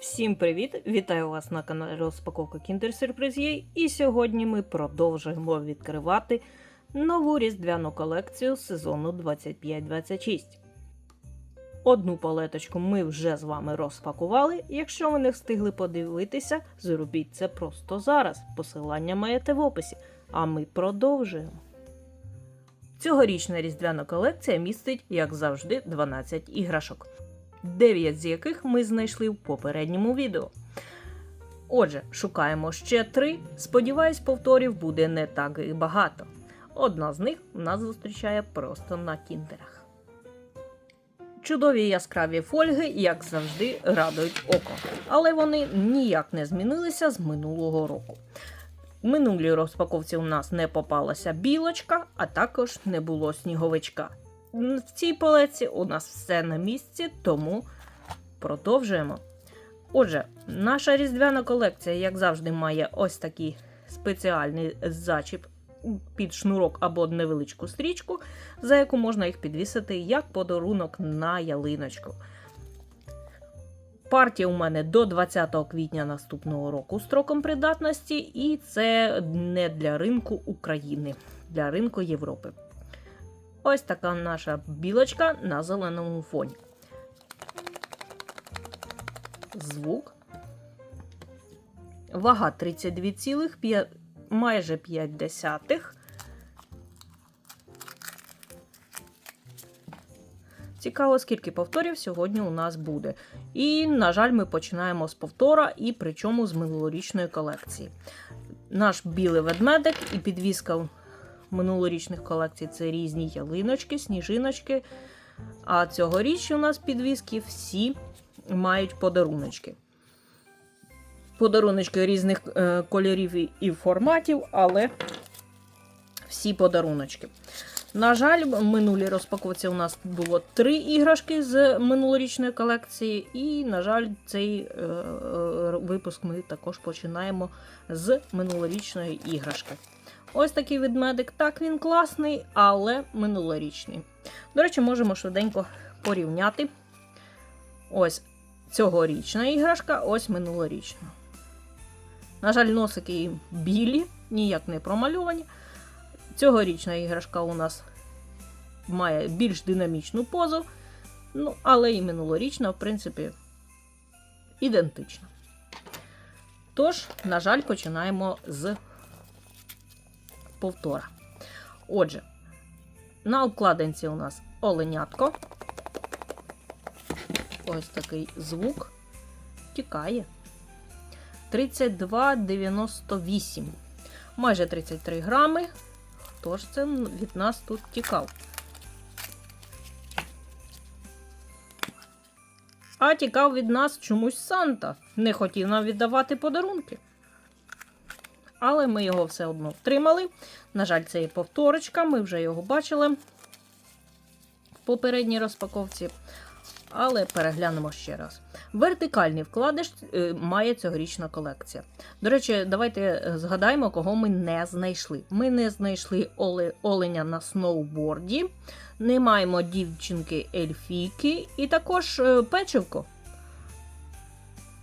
Всім привіт! Вітаю вас на каналі Розпаковка Kinder Surprise І сьогодні ми продовжуємо відкривати нову різдвяну колекцію сезону 25-26. Одну палеточку ми вже з вами розпакували. Якщо ви не встигли подивитися, зробіть це просто зараз. Посилання маєте в описі. А ми продовжуємо. Цьогорічна різдвяна колекція містить, як завжди, 12 іграшок. 9 з яких ми знайшли в попередньому відео. Отже, шукаємо ще 3. Сподіваюсь, повторів буде не так і багато. Одна з них нас зустрічає просто на кіндерах. Чудові яскраві фольги, як завжди, радують око, але вони ніяк не змінилися з минулого року. В минулій розпаковці у нас не попалася білочка, а також не було сніговичка. В цій палеці у нас все на місці, тому продовжуємо. Отже, наша різдвяна колекція, як завжди, має ось такий спеціальний зачіп під шнурок або невеличку стрічку, за яку можна їх підвісити як подарунок на ялиночку. Партія у мене до 20 квітня наступного року строком придатності, і це не для ринку України, для ринку Європи. Ось така наша білочка на зеленому фоні. Звук. Вага 32,5, майже 5 десятих. Цікаво, скільки повторів сьогодні у нас буде. І, на жаль, ми починаємо з повтора, і причому з минулорічної колекції. Наш білий ведмедик і підвіска минулорічних колекцій це різні ялиночки, сніжиночки. А цьогоріч у нас підвіски всі мають подаруночки. Подаруночки різних е, кольорів і, форматів, але всі подаруночки. На жаль, в минулій розпаковці у нас було три іграшки з минулорічної колекції, і, на жаль, цей е, е, випуск ми також починаємо з минулорічної іграшки. Ось такий ведмедик. Так, він класний, але минулорічний. До речі, можемо швиденько порівняти. Ось цьогорічна іграшка, ось минулорічна. На жаль, носики білі, ніяк не промальовані. Цьогорічна іграшка у нас має більш динамічну позу, ну, але і минулорічна, в принципі, ідентична. Тож, на жаль, починаємо з повтора. Отже, на обкладинці у нас оленятко. Ось такий звук. Тікає. 32,98. Майже 33 грами. Хто ж це від нас тут тікав? А тікав від нас чомусь Санта. Не хотів нам віддавати подарунки. Але ми його все одно втримали. На жаль, це є повторочка, ми вже його бачили в попередній розпаковці. Але переглянемо ще раз. Вертикальний вкладиш е, має цьогорічна колекція. До речі, давайте згадаємо, кого ми не знайшли. Ми не знайшли оле, оленя на сноуборді, не маємо дівчинки Ельфійки і також е, печивко.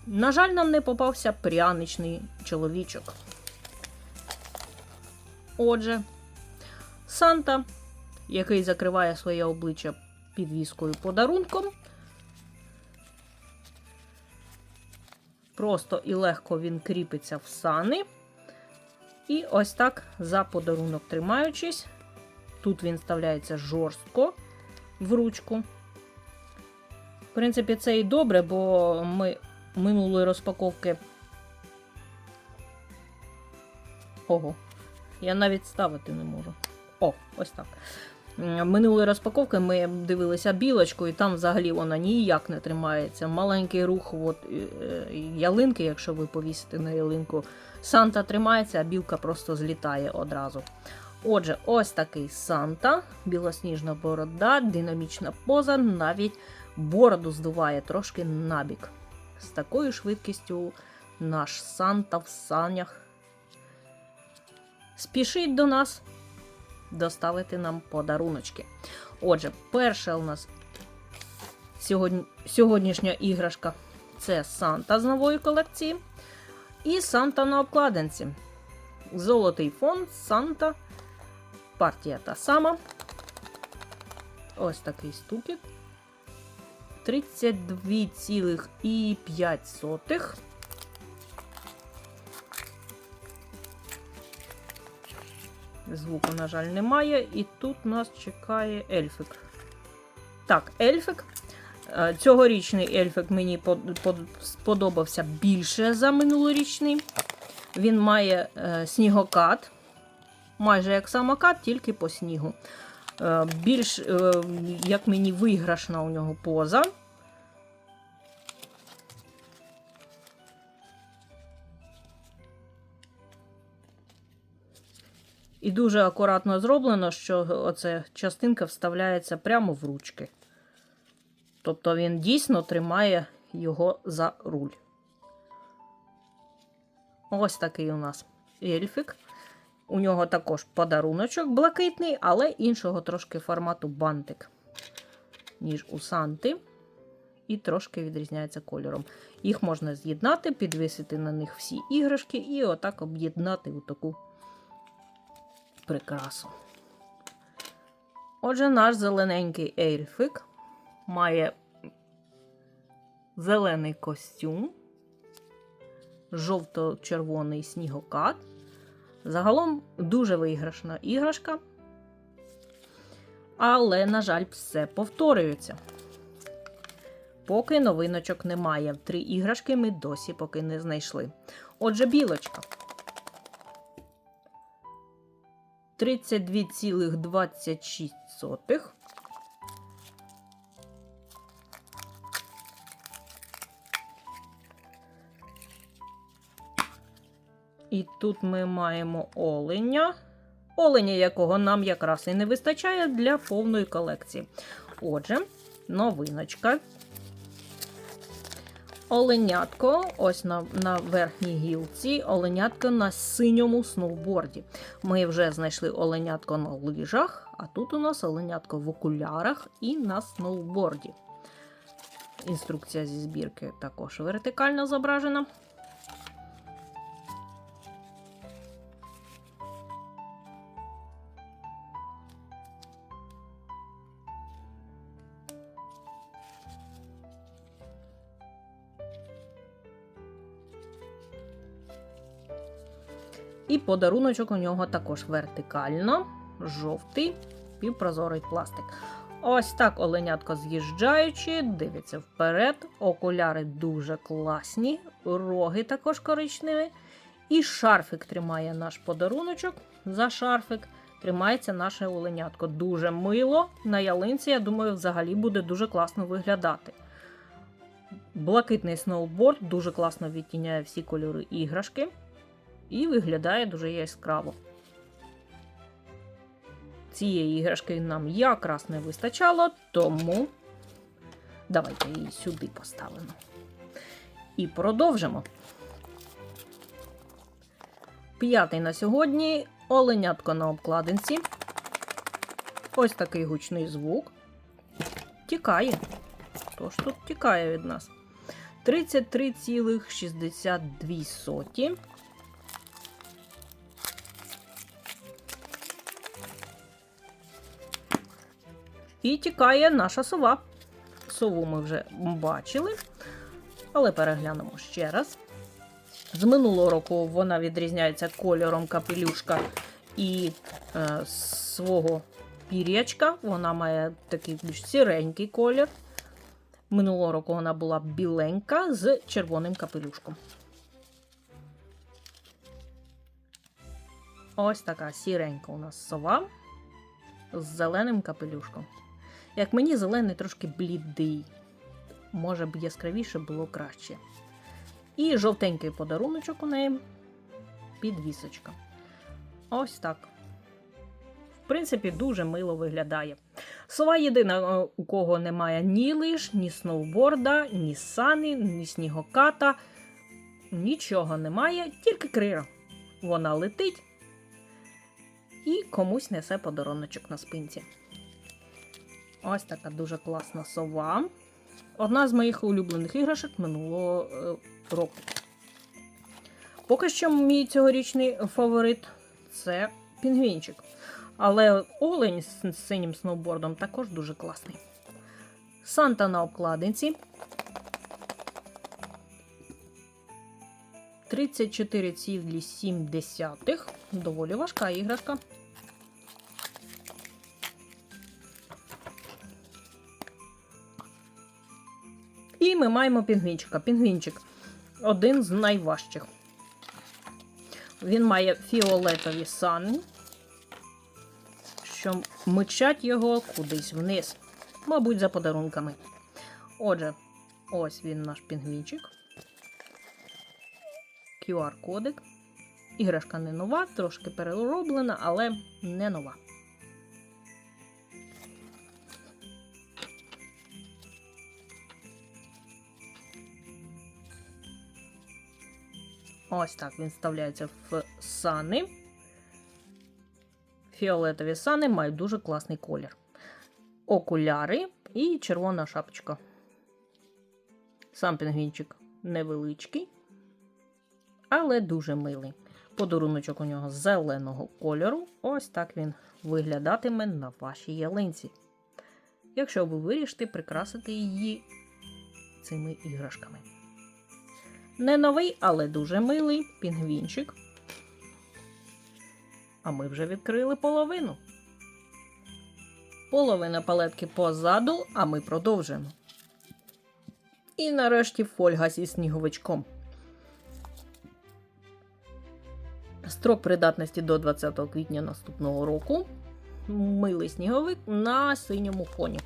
На жаль, нам не попався пряничний чоловічок. Отже, Санта, який закриває своє обличчя підвіскою подарунком. Просто і легко він кріпиться в сани. І ось так за подарунок тримаючись. Тут він вставляється жорстко в ручку. В принципі, це і добре, бо ми минулої розпаковки. Ого. Я навіть ставити не можу. О, ось так. Минулої розпаковки ми дивилися білочку, і там взагалі вона ніяк не тримається. Маленький рух от, ялинки, якщо ви повісите на ялинку, Санта тримається, а білка просто злітає одразу. Отже, ось такий Санта, білосніжна борода, динамічна поза, навіть бороду здуває трошки набік. З такою швидкістю наш Санта в санях спішить до нас доставити нам подаруночки. Отже, перша у нас сьогодні, сьогоднішня іграшка Це Санта з нової колекції. І Санта на обкладинці. Золотий фон, Санта. Партія та сама. Ось такий стукіт. 32,5. Звуку, на жаль, немає. І тут нас чекає ельфик. Так, ельфик. Е, Цьогорічний ельфик мені под- под- сподобався більше за минулорічний. Він має е, снігокат, майже як самокат, тільки по снігу. Е, більш, як мені виграшна у нього поза. І дуже акуратно зроблено, що оця частинка вставляється прямо в ручки. Тобто він дійсно тримає його за руль. Ось такий у нас ельфик. У нього також подаруночок блакитний, але іншого трошки формату бантик, ніж у Санти. І трошки відрізняється кольором. Їх можна з'єднати, підвісити на них всі іграшки і отак об'єднати у таку прикрасу. Отже, наш зелененький ельфик має зелений костюм, жовто-червоний снігокат. Загалом дуже виграшна іграшка. Але, на жаль, все повторюється. Поки новиночок немає. Три іграшки ми досі поки не знайшли. Отже, білочка. 32,26. І тут ми маємо оленя. Оленя, якого нам якраз і не вистачає для повної колекції. Отже, новиночка. Оленятко, ось на, на верхній гілці, оленятко на синьому сноуборді. Ми вже знайшли оленятко на лижах, а тут у нас оленятко в окулярах і на сноуборді. Інструкція зі збірки також вертикально зображена. Подаруночок у нього також вертикально, жовтий, півпрозорий пластик. Ось так оленятко з'їжджаючи, дивиться вперед. Окуляри дуже класні, роги також коричневі. І шарфик тримає наш подаруночок. За шарфик тримається наше оленятко. Дуже мило. На ялинці, я думаю, взагалі буде дуже класно виглядати. Блакитний сноуборд дуже класно відтіняє всі кольори іграшки і виглядає дуже яскраво. Цієї іграшки нам якраз не вистачало, тому давайте її сюди поставимо. І продовжимо. П'ятий на сьогодні оленятко на обкладинці. Ось такий гучний звук. Тікає. Тож тут тікає від нас. 33,62. І тікає наша сова. Сову ми вже бачили, але переглянемо ще раз. З минулого року вона відрізняється кольором капелюшка і е, свого пір'ячка. Вона має такий більш сіренький колір. Минулого року вона була біленька з червоним капелюшком. Ось така сіренька у нас сова з зеленим капелюшком. Як мені зелений трошки блідий. Може б яскравіше було краще. І жовтенький подаруночок у неї підвісочка. Ось так. В принципі, дуже мило виглядає. Сова єдина, е, у кого немає ні лиж, ні сноуборда, ні сани, ні снігоката. Нічого немає, тільки крира. Вона летить і комусь несе подаруночок на спинці. Ось така дуже класна сова. Одна з моїх улюблених іграшок минулого е, року. Поки що мій цьогорічний фаворит це пінгвінчик. Але олень з синім сноубордом також дуже класний. Санта на обкладинці. 34,7. Доволі важка іграшка. І ми маємо пінгвінчика. Пінгвінчик один з найважчих. Він має фіолетові сани, що мчать його кудись вниз. Мабуть, за подарунками. Отже, ось він наш пінгвінчик. QR-кодик. Іграшка не нова, трошки перероблена, але не нова. Ось так він вставляється в сани. Фіолетові сани мають дуже класний колір. Окуляри і червона шапочка. Сам пінгвінчик невеличкий, але дуже милий. Подаруночок у нього зеленого кольору. Ось так він виглядатиме на вашій ялинці. Якщо ви вирішите прикрасити її цими іграшками. Не новий, але дуже милий пінгвінчик. А ми вже відкрили половину. Половина палетки позаду, а ми продовжуємо. І нарешті фольга зі сніговичком. Строк придатності до 20 квітня наступного року. Милий сніговик на синьому фоні.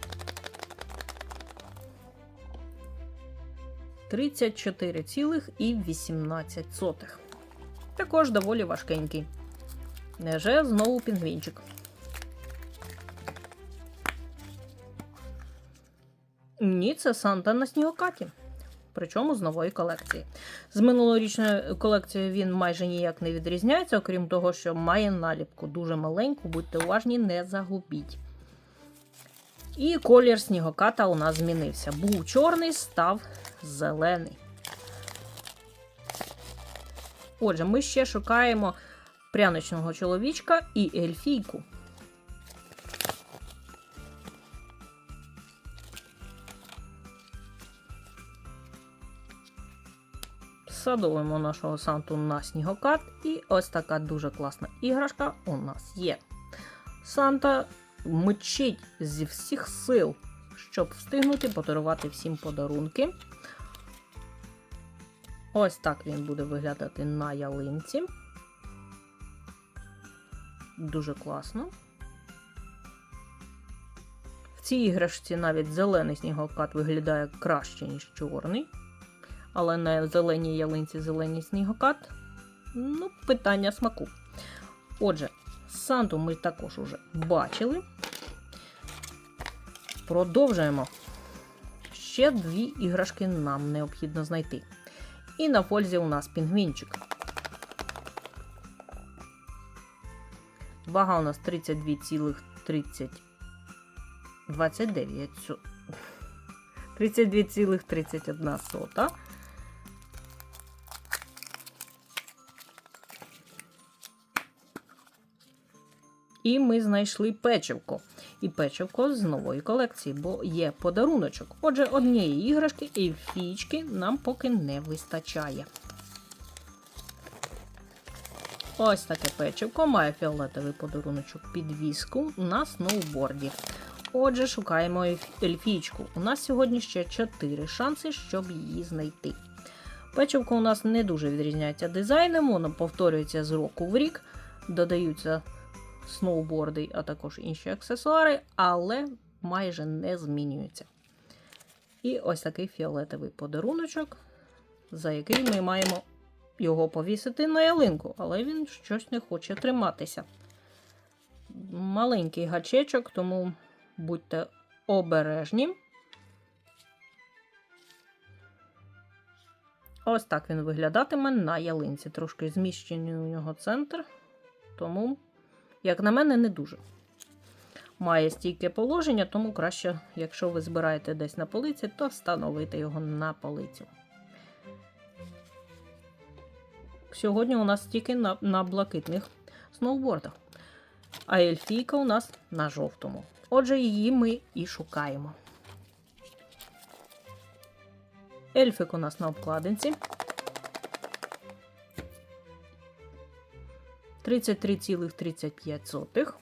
34,18. Також доволі важкенький. Неже знову пінгвінчик. Ні, це Санта на снігокаті. Причому з нової колекції. З минулорічної колекції він майже ніяк не відрізняється, окрім того, що має наліпку дуже маленьку, будьте уважні, не загубіть. І колір снігоката у нас змінився. Був чорний, став зелений. Отже, ми ще шукаємо пряничного чоловічка і ельфійку. Садовуємо нашого санту на снігокат, і ось така дуже класна іграшка у нас є. Санта мчить зі всіх сил, щоб встигнути подарувати всім подарунки. Ось так він буде виглядати на ялинці. Дуже класно. В цій іграшці навіть зелений снігокат виглядає краще, ніж чорний. Але на зеленій ялинці зелений снігокат. Ну, питання смаку. Отже, Санту ми також уже бачили. Продовжуємо. Ще дві іграшки нам необхідно знайти. І на фользі у нас пінгвінчик. Вага у нас 32,30. 29. 32,31 сота. І ми знайшли печивко. І печивко з нової колекції, бо є подаруночок. Отже, однієї іграшки і фічки нам поки не вистачає. Ось таке печивко має фіолетовий подаруночок підвіску на сноуборді. Отже, шукаємо ельфійчку. У нас сьогодні ще 4 шанси, щоб її знайти. Печивко у нас не дуже відрізняється дизайном, воно повторюється з року в рік, додаються сноуборди, а також інші аксесуари, але майже не змінюється. І ось такий фіолетовий подаруночок, за який ми маємо його повісити на ялинку, але він щось не хоче триматися. Маленький гачечок, тому будьте обережні. Ось так він виглядатиме на ялинці. Трошки зміщений у нього центр, тому, як на мене, не дуже. має стійке положення, тому краще, якщо ви збираєте десь на полиці, то встановити його на полицю. Сьогодні у нас тільки на, на блакитних сноубордах, а ельфійка у нас на жовтому. Отже, її ми і шукаємо. Ельфик у нас на обкладинці. 33,35.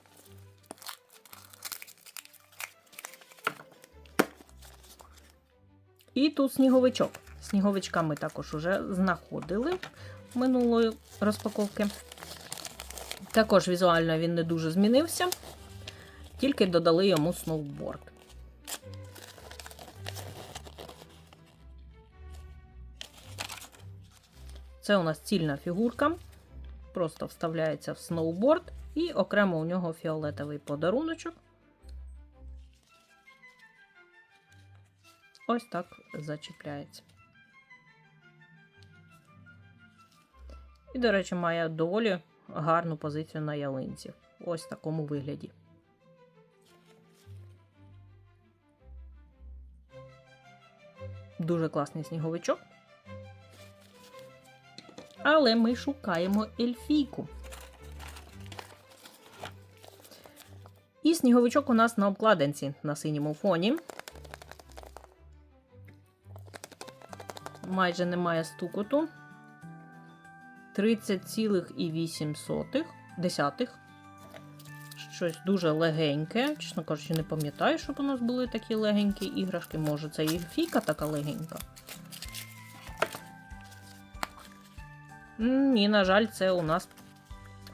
І тут сніговичок. Сніговичка ми також уже знаходили минулої розпаковки. Також візуально він не дуже змінився, тільки додали йому сноуборд. Це у нас цільна фігурка. Просто вставляється в сноуборд, і окремо у нього фіолетовий подаруночок. Ось так зачіпляється. І, до речі, має доволі гарну позицію на ялинці. Ось в такому вигляді. Дуже класний сніговичок. Але ми шукаємо ельфійку. І сніговичок у нас на обкладинці на синьому фоні. Майже немає стукоту. 30,8 десятих. Щось дуже легеньке. Чесно кажучи, не пам'ятаю, щоб у нас були такі легенькі іграшки. Може, це і фіка така легенька. Ні, на жаль, це у нас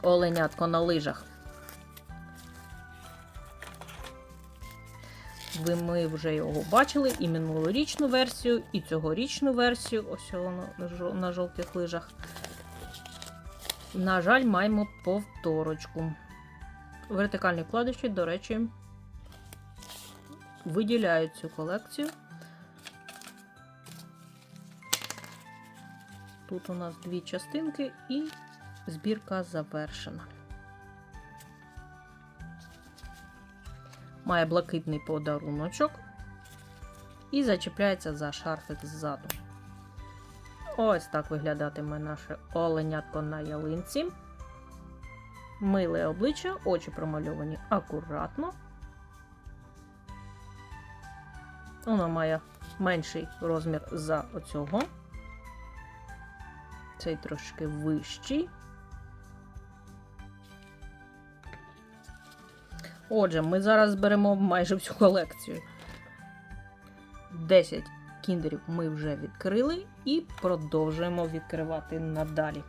оленятко на лижах. Ви ми вже його бачили і минулорічну версію, і цьогорічну версію. Ось воно на жовтих лижах. На жаль, маємо повторочку. Вертикальні вкладиші, до речі, виділяють цю колекцію. Тут у нас дві частинки і збірка завершена. Має блакитний подаруночок і зачіпляється за шарфик ззаду. Ось так виглядатиме наше оленятко на ялинці. Миле обличчя, очі промальовані акуратно. Воно має менший розмір за оцього. Цей трошки вищий. Отже, ми зараз беремо майже всю колекцію. 10 кіндерів ми вже відкрили і продовжуємо відкривати надалі.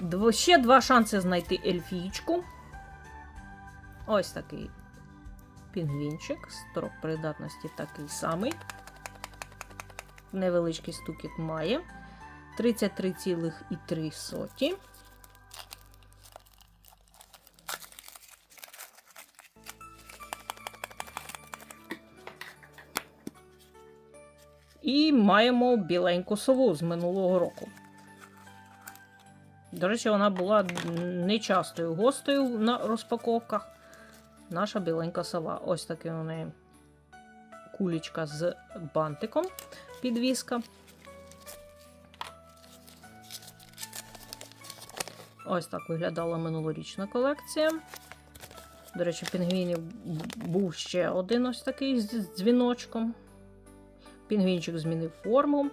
Дво, ще два шанси знайти ельфійчку. Ось такий пінгвінчик. Строк придатності такий самий. Невеличкий стукіт має. 33,3. І маємо біленьку сову з минулого року. До речі, вона була нечастою гостею на розпаковках. Наша біленька сова. Ось таке у неї кулічка з бантиком підвіска. Ось так виглядала минулорічна колекція. До речі, пінгвінів був ще один ось такий з дзвіночком. Пінгвінчик змінив форму.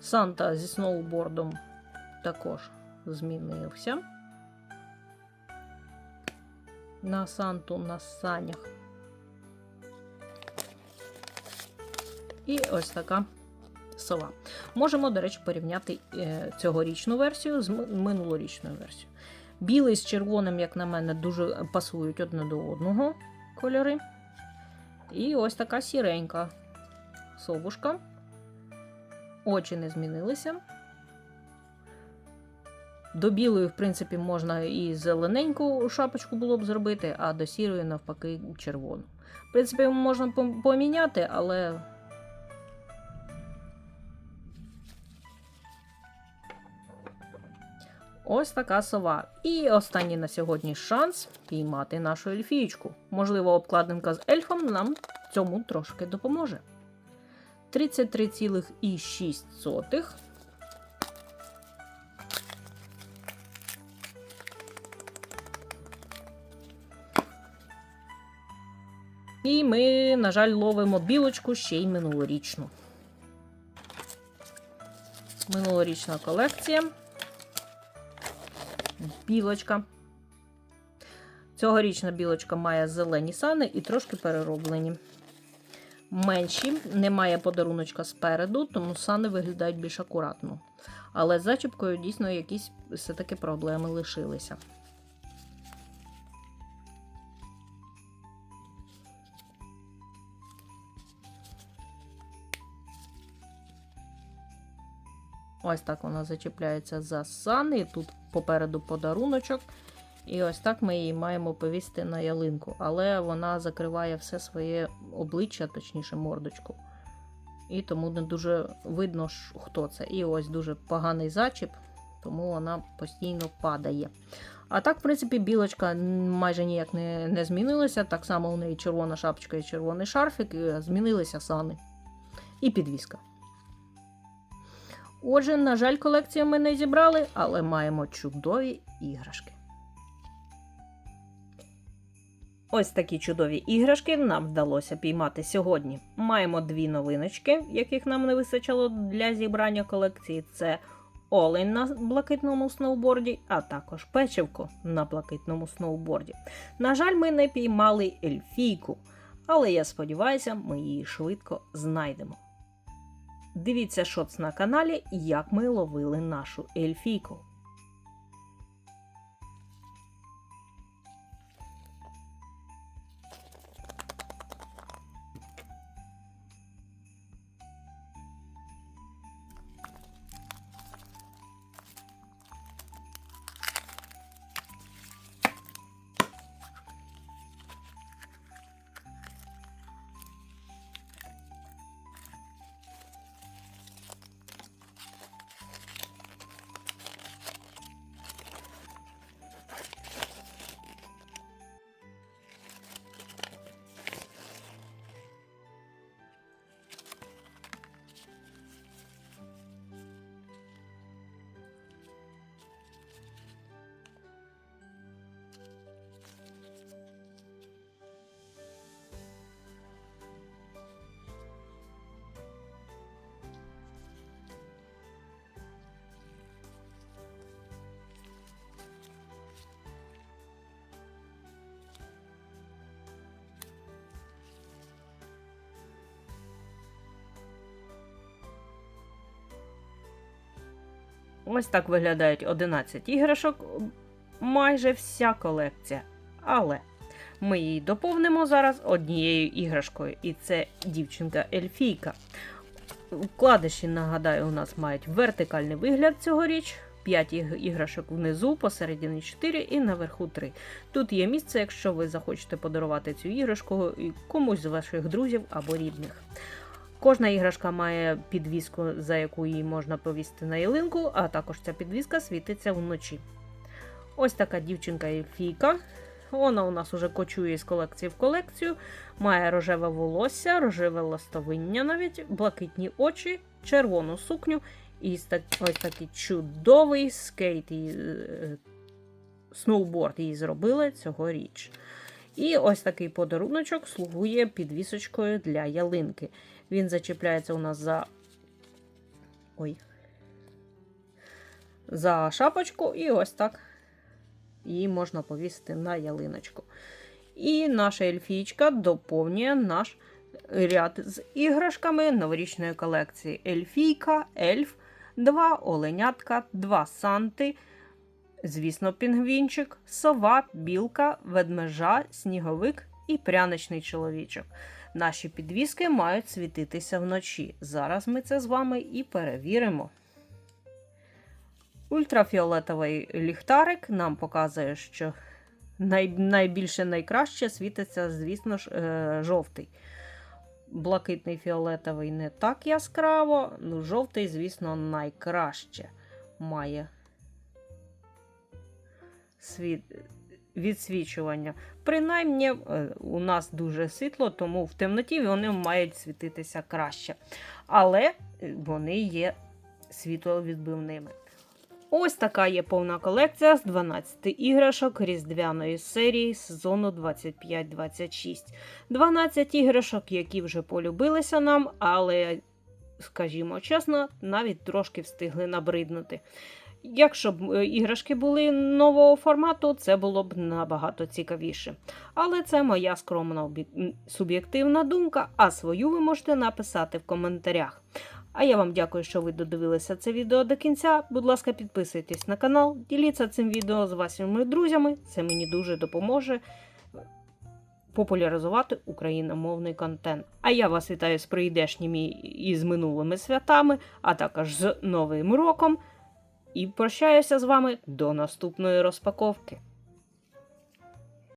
Санта зі сноубордом також змінився. На Санту на санях. І ось така сова. Можемо, до речі, порівняти е, цьогорічну версію з минулорічною версією. Білий з червоним, як на мене, дуже пасують одне до одного кольори. І ось така сіренька совушка. Очі не змінилися. До білої, в принципі, можна і зелененьку шапочку було б зробити, а до сірої, навпаки, червону. В принципі, можна поміняти, але. Ось така сова. І останній на сьогодні шанс піймати нашу ельфієчку. Можливо, обкладинка з ельфом нам цьому трошки допоможе. 33,6. І ми, на жаль, ловимо білочку ще й минулорічну. Минулорічна колекція. Білочка. Цьогорічна білочка має зелені сани і трошки перероблені. Менші, немає подаруночка спереду, тому сани виглядають більш акуратно. Але з зачіпкою дійсно якісь все-таки проблеми лишилися. Ось так вона зачіпляється за сани. І тут попереду подаруночок. І ось так ми її маємо повісити на ялинку. Але вона закриває все своє обличчя, точніше, мордочку. І тому не дуже видно, хто це. І ось дуже поганий зачіп, тому вона постійно падає. А так, в принципі, білочка майже ніяк не, не змінилася. Так само у неї червона шапочка і червоний шарфік, і змінилися сани. І підвіска. Отже, на жаль, колекцію ми не зібрали, але маємо чудові іграшки. Ось такі чудові іграшки нам вдалося піймати сьогодні. Маємо дві новиночки, яких нам не вистачило для зібрання колекції. Це олень на блакитному сноуборді, а також печивко на блакитному сноуборді. На жаль, ми не піймали ельфійку, але я сподіваюся, ми її швидко знайдемо. Дивіться шоц на каналі, як ми ловили нашу ельфійку. Ось так виглядають 11 іграшок, майже вся колекція. Але ми її доповнимо зараз однією іграшкою, і це дівчинка-ельфійка. Вкладиші, нагадаю, у нас мають вертикальний вигляд цьогоріч. 5 іграшок внизу, посередині 4 і наверху 3. Тут є місце, якщо ви захочете подарувати цю іграшку комусь з ваших друзів або рідних. Кожна іграшка має підвіску, за яку її можна повісити на ялинку, а також ця підвіска світиться вночі. Ось така дівчинка Ельфійка. Вона у нас уже кочує з колекції в колекцію, має рожеве волосся, рожеве ластовиння навіть, блакитні очі, червону сукню і ось такий чудовий скейт. і, е, Сноуборд її зробили цьогоріч. І ось такий подаруночок слугує підвісочкою для ялинки. Він зачіпляється у нас за. Ой. За шапочку, і ось так її можна повісити на ялиночку. І наша ельфійчка доповнює наш ряд з іграшками новорічної колекції: Ельфійка, Ельф, два оленятка, два санти. Звісно, пінгвінчик, сова, білка, ведмежа, сніговик і пряничний чоловічок. Наші підвіски мають світитися вночі. Зараз ми це з вами і перевіримо. Ультрафіолетовий ліхтарик нам показує, що най, найбільше найкраще світиться, звісно ж, е, жовтий. Блакитний фіолетовий не так яскраво, ну жовтий, звісно, найкраще має світ... відсвічування. Принаймні, е, у нас дуже світло, тому в темноті вони мають світитися краще. Але е, вони є світловідбивними. Ось така є повна колекція з 12 іграшок різдвяної серії сезону 25-26. 12 іграшок, які вже полюбилися нам, але, скажімо чесно, навіть трошки встигли набриднути. Якщо б е, іграшки були нового формату, це було б набагато цікавіше. Але це моя скромна суб'єктивна думка, а свою ви можете написати в коментарях. А я вам дякую, що ви додивилися це відео до кінця. Будь ласка, підписуйтесь на канал, діліться цим відео з вашими друзями. Це мені дуже допоможе популяризувати україномовний контент. А я вас вітаю з прийдешніми і з минулими святами, а також з Новим роком. І прощаюся з вами до наступної розпаковки.